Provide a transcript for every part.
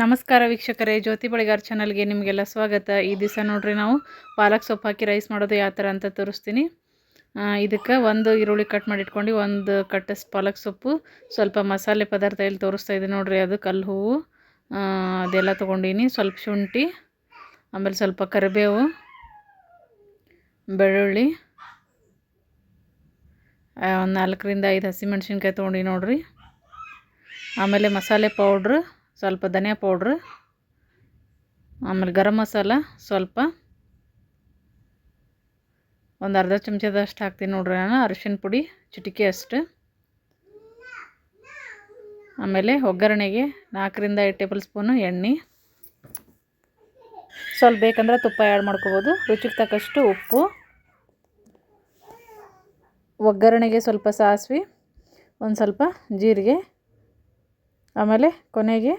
ನಮಸ್ಕಾರ ವೀಕ್ಷಕರೇ, ಜ್ಯೋತಿ ಬಳಿಗಾರ್ ಚಾನಲ್ಗೆ ನಿಮಗೆಲ್ಲ ಸ್ವಾಗತ. ಈ ದಿವಸ ನೋಡ್ರಿ ನಾವು ಪಾಲಕ್ ಸೊಪ್ಪು ಹಾಕಿ ರೈಸ್ ಮಾಡೋದು ಯಾವ ಥರ ಅಂತ ತೋರಿಸ್ತೀನಿ. ಇದಕ್ಕೆ ಒಂದು ಈರುಳ್ಳಿ ಕಟ್ ಮಾಡಿ ಇಟ್ಕೊಂಡು ಒಂದು ಕಟ್ಟಸ್ ಪಾಲಕ್ ಸೊಪ್ಪು, ಸ್ವಲ್ಪ ಮಸಾಲೆ ಪದಾರ್ಥ ಇಲ್ಲಿ ತೋರಿಸ್ತಾ ಇದೆ ನೋಡ್ರಿ, ಅದು ಕಲ್ಲು ಹೂವು ಅದೆಲ್ಲ ತೊಗೊಂಡೀನಿ. ಸ್ವಲ್ಪ ಶುಂಠಿ, ಆಮೇಲೆ ಸ್ವಲ್ಪ ಕರಿಬೇವು, ಬೆಳ್ಳುಳ್ಳಿ ಒಂದು ನಾಲ್ಕರಿಂದ ಐದು ಹಸಿಮೆಣ್ಸಿನ್ಕಾಯಿ ತೊಗೊಂಡು ನೋಡ್ರಿ. ಆಮೇಲೆ ಮಸಾಲೆ ಪೌಡ್ರ್ ಸ್ವಲ್ಪ ಧನಿಯಾ ಪೌಡ್ರ್ ಆಮೇಲೆ ಗರಂ ಮಸಾಲ ಸ್ವಲ್ಪ. ಒಂದು ಅರ್ಧ ಚಮಚದಷ್ಟು ಹಾಕ್ತೀನಿ ನೋಡ್ರಿ ನಾನು, ಅರಿಶಿನ ಪುಡಿ, ಚಿಟಿಕೆ ಅಷ್ಟು. ಆಮೇಲೆ ಒಗ್ಗರಣೆಗೆ ನಾಲ್ಕರಿಂದ ಐದು ಟೇಬಲ್ ಸ್ಪೂನು ಎಣ್ಣೆ. ಸ್ವಲ್ಪ ಬೇಕಂದ್ರೆ ತುಪ್ಪ ಆ್ಯಡ್ ಮಾಡ್ಕೋಬೋದು, ರುಚಿಗೆ ತಕ್ಕಷ್ಟು ಉಪ್ಪು. ಒಗ್ಗರಣೆಗೆ ಸ್ವಲ್ಪ ಸಾಸಿವೆ, ಒಂದು ಸ್ವಲ್ಪ ಜೀರಿಗೆ. ಆಮೇಲೆ ಕೊನೆಗೆ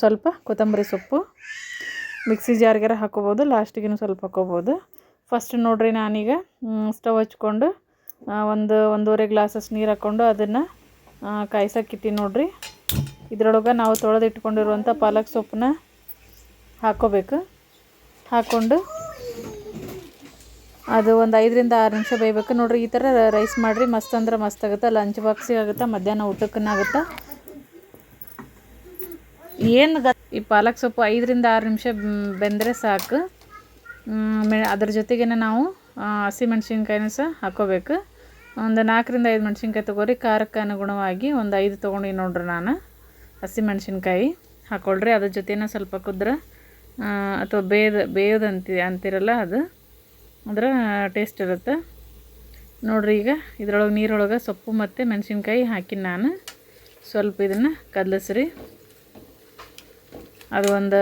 ಸ್ವಲ್ಪ ಕೊತ್ತಂಬರಿ ಸೊಪ್ಪು. ಮಿಕ್ಸಿ ಜಾರ್ಗಾರ ಹಾಕೋಬೋದು ಲಾಸ್ಟಿಗೂ ಸ್ವಲ್ಪ ಹಾಕೋಬೋದು. ಫಸ್ಟ್ ನೋಡಿರಿ ನಾನೀಗ ಸ್ಟವ್ ಹಚ್ಕೊಂಡು ಒಂದು ಒಂದೂವರೆ ಗ್ಲಾಸಸ್ ನೀರು ಹಾಕ್ಕೊಂಡು ಅದನ್ನು ಕಾಯ್ಸಕ್ಕಿಟ್ಟು ನೋಡಿರಿ. ಇದರೊಳಗೆ ನಾವು ತೊಳೆದಿಟ್ಕೊಂಡಿರುವಂಥ ಪಾಲಕ್ ಸೊಪ್ಪನ್ನ ಹಾಕ್ಕೋಬೇಕು ಹಾಕ್ಕೊಂಡು ಅದು ಒಂದು ಐದರಿಂದ ಆರು ನಿಮಿಷ ಬೇಯಬೇಕು. ನೋಡಿರಿ ಈ ಥರ ರೈಸ್ ಮಾಡಿರಿ, ಮಸ್ತ್ ಅಂದ್ರೆ ಮಸ್ತ್ ಆಗುತ್ತೆ? ಲಂಚ್ ಬಾಕ್ಸಿಗೆ ಆಗುತ್ತೆ? ಮಧ್ಯಾಹ್ನ ಊಟಕ್ಕೂ ಆಗುತ್ತೆ? ಏನು ಗ ಈ ಪಾಲಕ್ ಸೊಪ್ಪು ಐದರಿಂದ ಆರು ನಿಮಿಷ ಬೆಂದರೆ ಸಾಕು. ಅದ್ರ ಜೊತೆಗೇ ನಾವು ಹಸಿ ಹಸಿಮೆಣ್ಸಿನ್ಕಾಯಿನೂ ಸಹ ಹಾಕ್ಕೋಬೇಕು ಒಂದು ನಾಲ್ಕರಿಂದ ಐದು ಮೆಣಸಿನ್ಕಾಯಿ ತೊಗೊರಿ. ಖಾರಕ್ಕೆ ಅನುಗುಣವಾಗಿ ಒಂದು ಐದು ತೊಗೊಂಡು ನೋಡ್ರಿ ನಾನು. ಹಸಿಮೆಣ್ಸಿನ್ಕಾಯಿ ಹಾಕ್ಕೊಳ್ರಿ ಅದ್ರ ಜೊತೆನ ಸ್ವಲ್ಪ ಕುದ್ರೆ ಅಥವಾ ಬೇಯ್ದು ಬೇಯೋದು ಅಂತಿ ಅಂತಿರಲ್ಲ ಅದು. ಅದರ ಟೇಸ್ಟ್ ಇರುತ್ತೆ. ನೋಡ್ರಿ ಈಗ ಇದ್ರೊಳಗೆ ನೀರೊಳಗೆ ಸೊಪ್ಪು ಮತ್ತು ಮೆಣಸಿನ್ಕಾಯಿ ಹಾಕಿ ನಾನು. ಸ್ವಲ್ಪ ಇದನ್ನು ಕದಲಿಸ್ರಿ. ಅದು ಒಂದು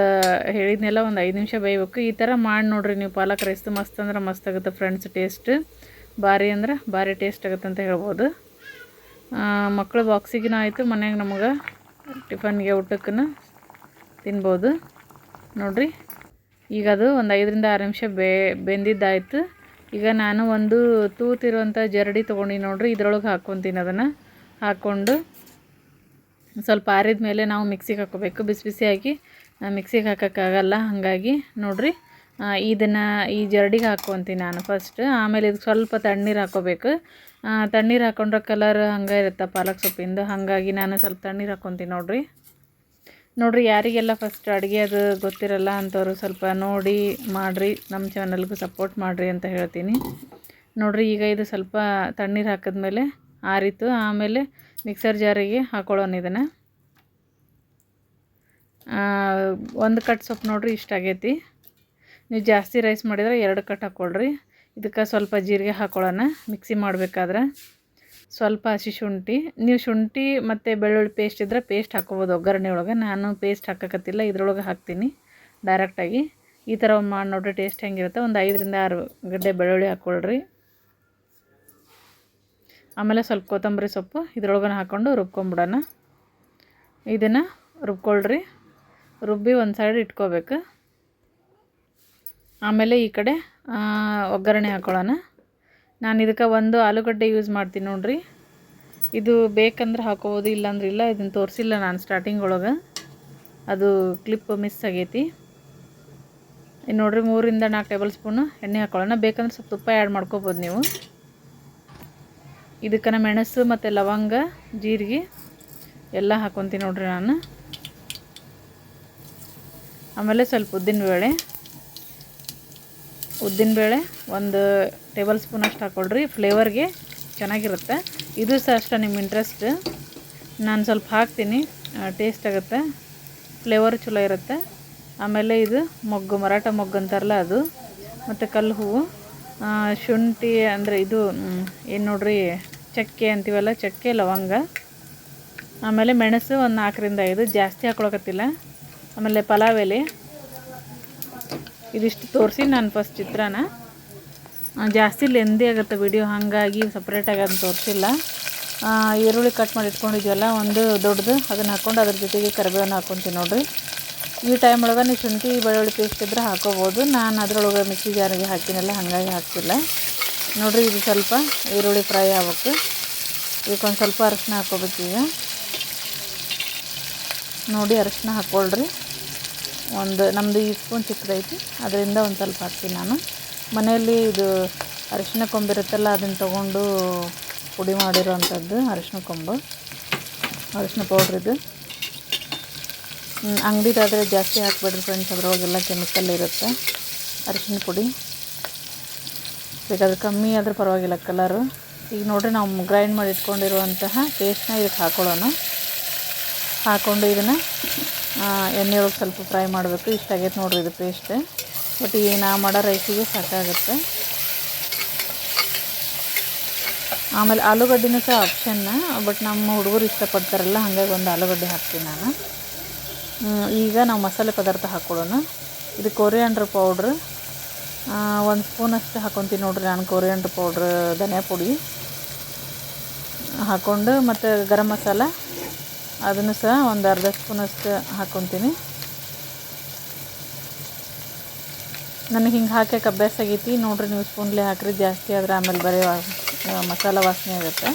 ಹೇಳಿದ್ನೆಲ್ಲ ಒಂದು ಐದು ನಿಮಿಷ ಬೇಯಬೇಕು. ಈ ಥರ ಮಾಡಿ ನೋಡ್ರಿ ನೀವು ಪಾಲಕ್ ರೈಸ್ ಮಸ್ತ್ ಅಂದ್ರೆ ಮಸ್ತ್ ಆಗುತ್ತೆ ಫ್ರೆಂಡ್ಸ್ ಟೇಸ್ಟ್ ಭಾರಿ ಅಂದ್ರೆ ಭಾರಿ ಟೇಸ್ಟ್ ಆಗುತ್ತೆ ಅಂತ ಹೇಳ್ಬೋದು. ಮಕ್ಕಳು ಬಾಕ್ಸಿಗಿನ ಆಯಿತು, ಮನೆಯಾಗ ನಮಗೆ ಟಿಫನ್ಗೆ ಊಟಕ್ಕೂ ತಿನ್ಬೋದು. ನೋಡ್ರಿ, ಈಗ ಅದು ಒಂದು ಐದರಿಂದ ಆರು ನಿಮಿಷ ಬೇ, ಬೆಂದಿದ್ದಾಯಿತು. ಈಗ ನಾನು ಒಂದು ತೂತಿರುವಂಥ ಜರಡಿ ತೊಗೊಂಡು ನೋಡ್ರಿ, ಇದ್ರೊಳಗೆ ಹಾಕ್ಕೊತೀನಿ ಅದನ್ನು ಹಾಕ್ಕೊಂಡು ಸ್ವಲ್ಪ ಆರಿದ ಮೇಲೆ ನಾವು ಮಿಕ್ಸಿಗೆ ಹಾಕ್ಕೋಬೇಕು, ಬಿಸಿ ಬಿಸಿಯಾಗಿ ಮಿಕ್ಸಿಗೆ ಹಾಕೋಕ್ಕಾಗಲ್ಲ, ಹಾಗಾಗಿ ನೋಡಿರಿ. ಇದನ್ನು ಈ ಜರಡಿಗೆ ಹಾಕ್ಕೊತೀನಿ ನಾನು ಫಸ್ಟ್ ಆಮೇಲೆ ಇದಕ್ಕೆ ಸ್ವಲ್ಪ ತಣ್ಣೀರು ಹಾಕ್ಕೋಬೇಕು ತಣ್ಣೀರು ಹಾಕ್ಕೊಂಡ್ರೆ ಕಲರ್ ಹಂಗೆ ಇರುತ್ತೆ ಪಾಲಕ್ ಸೊಪ್ಪಿಂದು. ಹಾಗಾಗಿ ನಾನು ಸ್ವಲ್ಪ ತಣ್ಣೀರು ಹಾಕ್ಕೊತೀನಿ ನೋಡಿರಿ. ನೋಡಿರಿ, ಯಾರಿಗೆಲ್ಲ ಫಸ್ಟ್ ಅಡುಗೆ ಅದು ಗೊತ್ತಿರಲ್ಲ ಅಂಥವ್ರು ಸ್ವಲ್ಪ ನೋಡಿ ಮಾಡಿರಿ, ನಮ್ಮ ಚಾನಲ್ಗೂ ಸಪೋರ್ಟ್ ಮಾಡಿರಿ ಅಂತ ಹೇಳ್ತೀನಿ. ನೋಡಿರಿ, ಈಗ ಇದು ಸ್ವಲ್ಪ ತಣ್ಣೀರು ಹಾಕಿದ್ಮೇಲೆ ಆರಿತು. ಆಮೇಲೆ ಮಿಕ್ಸರ್ ಜಾರಿಗೆ ಹಾಕೊಳ್ಳೋಣ ಇದನ್ನು. ಒಂದು ಕಟ್ ಸೊಪ್ಪು ನೋಡ್ರಿ, ಇಷ್ಟ ಆಗೈತಿ. ನೀವು ಜಾಸ್ತಿ ರೈಸ್ ಮಾಡಿದ್ರೆ ಎರಡು ಕಟ್ ಹಾಕ್ಕೊಳ್ರಿ ಇದಕ್ಕೆ ಸ್ವಲ್ಪ ಜೀರಿಗೆ ಹಾಕ್ಕೊಳ್ಳೋಣ ಮಿಕ್ಸಿ ಮಾಡಬೇಕಾದ್ರೆ. ಸ್ವಲ್ಪ ಹಸಿ ಶುಂಠಿ, ನೀವು ಶುಂಠಿ ಮತ್ತು ಬೆಳ್ಳುಳ್ಳಿ ಪೇಸ್ಟ್ ಇದ್ದರೆ ಪೇಸ್ಟ್ ಹಾಕ್ಕೋಬೋದು ಒಗ್ಗರಣೆ ಒಳಗೆ. ನಾನು ಪೇಸ್ಟ್ ಹಾಕಕತ್ತಿಲ್ಲ, ಇದ್ರೊಳಗೆ ಹಾಕ್ತೀನಿ ಡೈರೆಕ್ಟಾಗಿ ಈ ಥರ ಮಾಡಿ ನೋಡ್ರಿ ಟೇಸ್ಟ್ ಹೆಂಗಿರುತ್ತೆ. ಒಂದು ಐದರಿಂದ ಆರು ಗಡ್ಡೆ ಬೆಳ್ಳುಳ್ಳಿ ಹಾಕ್ಕೊಳ್ರಿ ಆಮೇಲೆ ಸ್ವಲ್ಪ ಕೊತ್ತಂಬರಿ ಸೊಪ್ಪು ಇದ್ರೊಳಗನ ಹಾಕ್ಕೊಂಡು ರುಬ್ಕೊಂಬಿಡೋಣ. ಇದನ್ನು ರುಬ್ಕೊಳ್ರಿ. ರುಬ್ಬಿ ಒಂದು ಸೈಡ್ ಇಟ್ಕೋಬೇಕು. ಆಮೇಲೆ ಈ ಕಡೆ ಒಗ್ಗರಣೆ ಹಾಕ್ಕೊಳ್ಳೋಣ ನಾನು ಇದಕ್ಕೆ ಒಂದು ಆಲೂಗಡ್ಡೆ ಯೂಸ್ ಮಾಡ್ತೀನಿ ನೋಡಿರಿ. ಇದು ಬೇಕಂದ್ರೆ ಹಾಕೋಬೋದು, ಇಲ್ಲಾಂದ್ರೆ ಇಲ್ಲ. ಇದನ್ನು ತೋರಿಸಿಲ್ಲ ನಾನು ಸ್ಟಾರ್ಟಿಂಗ್ ಒಳಗೆ. ಅದು ಕ್ಲಿಪ್ ಮಿಸ್ ಆಗೈತಿ. ಇನ್ನು ನೋಡಿರಿ, ಮೂರಿಂದ ನಾಲ್ಕು ಟೇಬಲ್ ಸ್ಪೂನು ಎಣ್ಣೆ ಹಾಕ್ಕೊಳ್ಳೋಣ ಬೇಕಂದ್ರೆ ಸ್ವಲ್ಪ ತುಪ್ಪ ಆ್ಯಡ್ ಮಾಡ್ಕೋಬೋದು ನೀವು. ಇದಕ್ಕೆ ಮೆಣಸು ಮತ್ತು ಲವಂಗ, ಜೀರಿಗೆ ಎಲ್ಲ ಹಾಕ್ಕೊತೀನಿ ನೋಡಿರಿ ನಾನು. ಆಮೇಲೆ ಸ್ವಲ್ಪ ಉದ್ದಿನ ಬೇಳೆ. ಉದ್ದಿನ ಬೇಳೆ ಒಂದು ಟೇಬಲ್ ಸ್ಪೂನ್ ಅಷ್ಟು ಹಾಕ್ಕೊಳ್ರಿ ಫ್ಲೇವರ್ಗೆ ಚೆನ್ನಾಗಿರುತ್ತೆ. ಇದು ಸಹ ಅಷ್ಟೇ ನಿಮ್ಮ ಇಂಟ್ರೆಸ್ಟ್ ನಾನು ಸ್ವಲ್ಪ ಹಾಕ್ತೀನಿ ಟೇಸ್ಟ್ ಆಗುತ್ತೆ ಫ್ಲೇವರ್ ಚಲೋ ಇರುತ್ತೆ. ಆಮೇಲೆ ಇದು ಮೊಗ್ಗು, ಮರಾಠ ಮೊಗ್ಗು ಅಂತಾರಲ್ಲ ಅದು, ಮತ್ತು ಕಲ್ಲು ಹೂವು ಶುಂಠಿ ಅಂದರೆ ಇದು ಏನು ನೋಡ್ರಿ, ಚಕ್ಕೆ ಅಂತೀವಲ್ಲ, ಚಕ್ಕೆ, ಲವಂಗ. ಆಮೇಲೆ ಮೆಣಸು ಒಂದು ನಾಲ್ಕರಿಂದ ಐದು, ಜಾಸ್ತಿ ಹಾಕ್ಕೊಳಕತ್ತಿಲ್ಲ ಆಮೇಲೆ ಪಲಾವ್ ಎಲೆ. ಇದಿಷ್ಟು ತೋರಿಸಿ ನಾನು ಫಸ್ಟ್ ಚಿತ್ರಾನ. ಜಾಸ್ತಿ ಲೆಂದಿ ಆಗುತ್ತೆ ವಿಡಿಯೋ ಹಾಗಾಗಿ ಸಪ್ರೇಟಾಗಿ ಅದನ್ನು ತೋರಿಸಿಲ್ಲ. ಈರುಳ್ಳಿ ಕಟ್ ಮಾಡಿ ಇಟ್ಕೊಂಡಿದ್ವಲ್ಲ, ಒಂದು ದೊಡ್ಡದು, ಅದನ್ನು ಹಾಕ್ಕೊಂಡು ಅದ್ರ ಜೊತೆಗೆ ಕರಿಬೇವನ್ನ ಹಾಕ್ಕೊತೀನಿ ನೋಡಿರಿ. ಈ ಟೈಮ್ ಒಳಗೆ ನೀವು ಶುಂಠಿ, ಬೆಳ್ಳುಳ್ಳಿ ಪೇಸ್ಟ್ ಇದ್ರೆ ಹಾಕೋಬೋದು. ನಾನು ಅದರೊಳಗೆ ಮಿಕ್ಸಿ ಜಾರಿಗೆ ಹಾಕಿನಲ್ಲ, ಹಾಗಾಗಿ ಹಾಕ್ತಿಲ್ಲ. ನೋಡಿರಿ ಇದು ಸ್ವಲ್ಪ ಈರುಳ್ಳಿ ಫ್ರೈ ಆಗ್ಬೇಕು ಇದಕ್ಕೊಂದು ಸ್ವಲ್ಪ ಅರಿಶಿನ ಹಾಕೋಬೇಕು ಈಗ. ನೋಡಿ ಅರಶಿನ ಹಾಕ್ಕೊಳ್ರಿ. ಒಂದು ನಮ್ಮದು ಈ ಸ್ಪೂನ್ ಚಿಕ್ಕದೈತಿ, ಅದರಿಂದ ಒಂದು ಸ್ವಲ್ಪ ಹಾಕ್ತೀನಿ ನಾನು. ಮನೆಯಲ್ಲಿ ಇದು ಅರಿಶಿನ ಕೊಂಬಿರುತ್ತಲ್ಲ ಅದನ್ನು ತೊಗೊಂಡು ಪುಡಿ ಮಾಡಿರೋವಂಥದ್ದು ಅರಶಿನ ಕೊಂಬು, ಅರಶಿನ ಪೌಡ್ರ್ ಇದು. ಅಂಗಡಿದಾದರೆ ಜಾಸ್ತಿ ಹಾಕ್ಬೇಡ್ರಿ ಫ್ರೆಂಡ್ಸ್ ಅದರೊಳಗೆಲ್ಲ ಕೆಮಿಕಲ್ ಇರುತ್ತೆ, ಅರಶಿನ ಪುಡಿ. ಬೇಕಾದ್ರೆ ಕಮ್ಮಿ ಆದರೂ ಪರವಾಗಿಲ್ಲ ಕಲರು ಈಗ ನೋಡಿರಿ ನಾವು ಗ್ರೈಂಡ್ ಮಾಡಿ ಇಟ್ಕೊಂಡಿರುವಂತಹ ಪೇಸ್ಟ್ನ ಇದಕ್ಕೆ ಹಾಕೊಳ್ಳೋಣ. ಹಾಕ್ಕೊಂಡು ಇದನ್ನು ಎಣ್ಣೆ ಒಳಗೆ ಸ್ವಲ್ಪ ಫ್ರೈ ಮಾಡಬೇಕು. ಇಷ್ಟ ಆಗೈತೆ ನೋಡಿರಿ ಇದು ಪೇಸ್ಟ್ ಬಟ್ ಈ ನಾ ಮಾಡೋ ರೈಸಿಗೆ ಸಾಕಾಗುತ್ತೆ. ಆಮೇಲೆ ಆಲೂಗಡ್ಡೆನೂ ಸಹ ಆಪ್ಷನ್ನ ಬಟ್ ನಮ್ಮ ಹುಡುಗರು ಇಷ್ಟಪಡ್ತಾರಲ್ಲ, ಹಾಗಾಗಿ ಒಂದು ಆಲೂಗಡ್ಡೆ ಹಾಕ್ತೀನಿ ನಾನು. ಈಗ ನಾವು ಮಸಾಲೆ ಪದಾರ್ಥ ಹಾಕ್ಕೊಳ್ಳೋಣ ಇದು ಕೊರಿಯಾಂಡ್ರ್ ಪೌಡ್ರ್ ಒಂದು ಸ್ಪೂನಷ್ಟು ಹಾಕ್ಕೊತೀನಿ ನೋಡಿರಿ ನಾನು ಕೊರಿಯಾಂಡ್ರ್ ಪೌಡ್ರ್ ಧನಿಯಾ ಪುಡಿ. ಹಾಕ್ಕೊಂಡು ಮತ್ತು ಗರಂ ಮಸಾಲ. ಅದನ್ನು ಸಹ ಒಂದು ಅರ್ಧ ಸ್ಪೂನಷ್ಟು ಹಾಕ್ಕೊತೀನಿ ನನಗೆ ಹಿಂಗೆ ಹಾಕಕ್ಕೆ ಅಭ್ಯಾಸ ಆಗೈತಿ. ನೋಡಿರಿ ನೀವು ಸ್ಪೂನ್ಲೆ ಹಾಕ್ರಿ, ಜಾಸ್ತಿ ಆದರೆ ಆಮೇಲೆ ಬರೀ ಮಸಾಲ ವಾಸನೆ ಆಗುತ್ತೆ.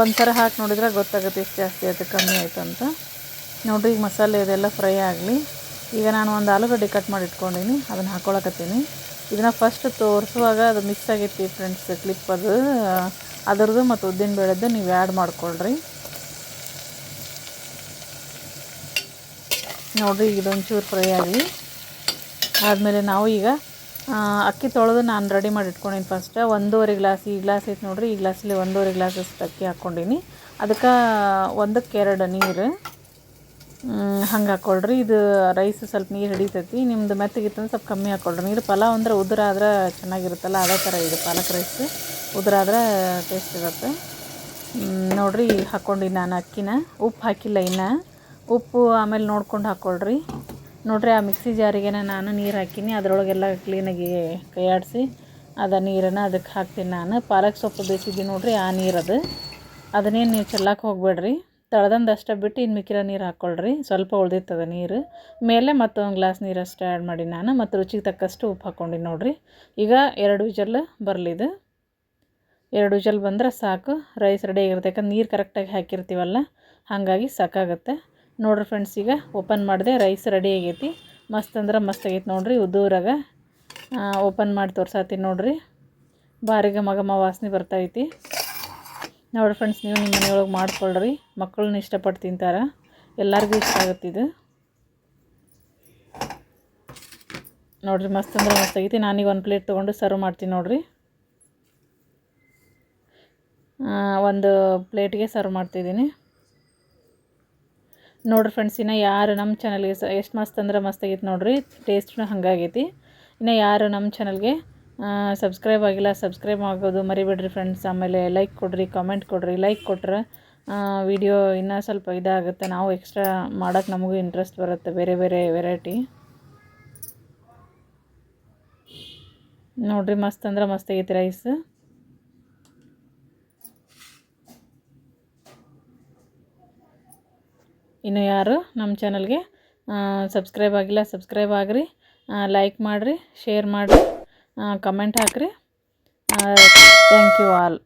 ಒಂದು ಸರ ಹಾಕಿ ನೋಡಿದ್ರೆ ಗೊತ್ತಾಗುತ್ತೆ ಎಷ್ಟು ಜಾಸ್ತಿ ಆಯಿತು, ಕಮ್ಮಿ ಆಯಿತು ಅಂತ. ನೋಡಿರಿ ಈಗ ಮಸಾಲೆ ಇದೆಲ್ಲ ಫ್ರೈ ಆಗಲಿ. ಈಗ ನಾನು ಒಂದು ಆಲೂಗಡ್ಡೆ ಕಟ್ ಮಾಡಿ ಇಟ್ಕೊಂಡಿನಿ ಅದನ್ನು ಹಾಕ್ಕೊಳಕತ್ತೀನಿ ಇದನ್ನು ಫಸ್ಟ್ ತೋರಿಸುವಾಗ ಅದು ಮಿಕ್ಸ್ ಆಗೈತಿ ಫ್ರೆಂಡ್ಸ್ ಕ್ಲಿಪ್ ಅದು. ಅದರದ್ದು ಮತ್ತು ಉದ್ದಿನ ಬೇಳೆದು ನೀವು ಆ್ಯಡ್ ಮಾಡ್ಕೊಳ್ರಿ. ನೋಡಿರಿ ಇದೊಂಚೂರು ಫ್ರೈ ಆಗಲಿ ಆದಮೇಲೆ ನಾವು ಈಗ ಅಕ್ಕಿ ತೊಳೆದು ನಾನು ರೆಡಿ ಮಾಡಿ ಇಟ್ಕೊಂಡಿನಿ ಫಸ್ಟ್ ಒಂದೂವರೆ ಗ್ಲಾಸ್, ಈ ಗ್ಲಾಸ್ ಐತೆ ನೋಡಿರಿ, ಈ ಗ್ಲಾಸಲ್ಲಿ ಒಂದೂವರೆ ಗ್ಲಾಸಷ್ಟು ಅಕ್ಕಿ ಹಾಕ್ಕೊಂಡೀನಿ. ಅದಕ್ಕೆ ಒಂದಕ್ಕೆ ಎರಡು ನೀರು. ಹಂಗೆ ಹಾಕ್ಕೊಳ್ರಿ ಇದು ರೈಸ್ ಸ್ವಲ್ಪ ನೀರು ಹಿಡಿತೈತಿ. ನಿಮ್ದು ಮೆತ್ತಗಿತ್ತಂದ್ರೆ ಸ್ವಲ್ಪ ಕಮ್ಮಿ ಹಾಕ್ಕೊಳ್ರಿ ನೀರು ಪಲಾವ್ ಅಂದ್ರೆ ಉದುರಾದ್ರೆ ಚೆನ್ನಾಗಿರುತ್ತಲ್ಲ, ಅದೇ ಥರ ಇದು ಪಾಲಕ್ ರೈಸ್ ಉದುರಾದ್ರೆ ಟೇಸ್ಟ್ ಇರುತ್ತೆ. ನೋಡಿರಿ ಹಾಕ್ಕೊಂಡಿನಿ ನಾನು ಅಕ್ಕಿನ. ಉಪ್ಪು ಹಾಕಿಲ್ಲ ಇನ್ನು. ಉಪ್ಪು ಆಮೇಲೆ ನೋಡ್ಕೊಂಡು ಹಾಕ್ಕೊಳ್ರಿ ನೋಡಿರಿ, ಆ ಮಿಕ್ಸಿ ಜಾರಿಗೆ ನಾನು ನೀರು ಹಾಕಿನಿ. ಅದರೊಳಗೆಲ್ಲ ಕ್ಲೀನಾಗಿ ಕೈಯಾಡಿಸಿ ಅದ ನೀರನ್ನು ಅದಕ್ಕೆ ಹಾಕ್ತೀನಿ ನಾನು. ಪಾಲಕ್ ಸೊಪ್ಪು ಬೇಯಿಸಿದ್ದೀನಿ ನೋಡಿರಿ, ಆ ನೀರದು ಅದನ್ನೇನು ನೀವು ಚೆಲ್ಲಕ್ಕೆ ಹೋಗಬೇಡ್ರಿ. ತಳ್ದಂದು ಬಿಟ್ಟು ಇನ್ನು ಮಿಕ್ಕಿರೋ ನೀರು ಹಾಕ್ಕೊಳ್ರಿ ಸ್ವಲ್ಪ ಉಳ್ದಿತ್ತದ ನೀರು. ಮೇಲೆ ಮತ್ತೊಂದು ಗ್ಲಾಸ್ ನೀರು ಅಷ್ಟೇ ಆ್ಯಡ್ ಮಾಡಿ ನಾನು, ಮತ್ತು ರುಚಿಗೆ ತಕ್ಕಷ್ಟು ಉಪ್ಪು ಹಾಕ್ಕೊಂಡಿನಿ ನೋಡಿರಿ. ಈಗ ಎರಡು ವಿಜಲ್ ಬರಲಿದು ಎರಡು ವಿಜಲ್ ಬಂದರೆ ಸಾಕು. ರೈಸ್ ರೆಡಿ ಆಗಿರುತ್ತೆ. ಯಾಕಂದ್ರೆ ನೀರು ಕರೆಕ್ಟಾಗಿ ಹಾಕಿರ್ತೀವಲ್ಲ, ಹಾಗಾಗಿ ಸಾಕಾಗುತ್ತೆ. ನೋಡ್ರಿ ಫ್ರೆಂಡ್ಸ್ ಈಗ ಓಪನ್ ಮಾಡಿದೆ ರೈಸ್ ರೆಡಿ ಆಗೈತಿ. ಮಸ್ತ್ ಅಂದ್ರೆ ಮಸ್ತ್ ಆಗೈತೆ ನೋಡಿರಿ. ಉದ್ದೂರಾಗ ಓಪನ್ ಮಾಡಿ ತೋರ್ಸಾತಿ ನೋಡಿರಿ. ಬಾರಿಗೆ ಘಮ ಘಮ ವಾಸನೆ ಬರ್ತೈತಿ ನೋಡ್ರಿ ಫ್ರೆಂಡ್ಸ್ ನೀವು ನಿಮ್ಮ ಮನೆಯೊಳಗೆ ಮಾಡ್ಕೊಳ್ರಿ. ಮಕ್ಕಳನ್ನ ಇಷ್ಟಪಟ್ಟು ತಿಂತಾರೆ. ಎಲ್ಲರಿಗೂ ಇಷ್ಟ ಆಗುತ್ತೆ ಇದು. ನೋಡ್ರಿ, ಮಸ್ತ್ ಅಂದ್ರೆ ಮಸ್ತ್ ಆಗೈತಿ. ನಾನೀಗ ಒಂದು ಪ್ಲೇಟ್ ತೊಗೊಂಡು ಸರ್ವ್ ಮಾಡ್ತೀನಿ ನೋಡಿರಿ. ಒಂದು ಪ್ಲೇಟ್ಗೆ ಸರ್ವ್ ಮಾಡ್ತಿದ್ದೀನಿ ನೋಡ್ರಿ ಫ್ರೆಂಡ್ಸ್ ಇನ್ನು ಯಾರು ನಮ್ಮ ಚಾನಲ್ಗೆ ಸ, ಎಷ್ಟು ಮಸ್ತ್ ಅಂದ್ರೆ ಮಸ್ತ್ ಆಗೈತಿ ನೋಡಿರಿ. ಟೇಸ್ಟ್ನೂ ಹಂಗಾಗೈತಿ ಇನ್ನು ಯಾರು ನಮ್ಮ ಚಾನಲ್ಗೆ ಸಬ್ಸ್ಕ್ರೈಬ್ ಆಗಿಲ್ಲ ಸಬ್ಸ್ಕ್ರೈಬ್ ಆಗೋದು ಮರಿಬೇಡ್ರಿ ಫ್ರೆಂಡ್ಸ್ ಆಮೇಲೆ ಲೈಕ್ ಕೊಡ್ರಿ ಕಾಮೆಂಟ್ ಕೊಡ್ರಿ ಲೈಕ್ ಕೊಟ್ರೆ ವಿಡಿಯೋ ಇನ್ನೂ ಸ್ವಲ್ಪ ಇದಾಗುತ್ತೆ. ನಾವು ಎಕ್ಸ್ಟ್ರಾ ಮಾಡೋಕ್ಕೆ ನಮಗೂ ಇಂಟ್ರೆಸ್ಟ್ ಬರುತ್ತೆ ಬೇರೆ ಬೇರೆ ವೆರೈಟಿ ನೋಡ್ರಿ, ಮಸ್ತ್ ಅಂದ್ರೆ ಮಸ್ತ್ ಆಗೈತಿ ರೈಸ್ ಇನ್ನು ಯಾರು ನಮ್ಮ ಚಾನಲ್ಗೆ ಸಬ್ಸ್ಕ್ರೈಬ್ ಆಗಿಲ್ಲ ಸಬ್ಸ್ಕ್ರೈಬ್ ಆಗಿರಿ. ಲೈಕ್ ಮಾಡಿರಿ ಶೇರ್ ಮಾಡಿರಿ. ಕಮೆಂಟ್ ಹಾಕಿರಿ. Thank you all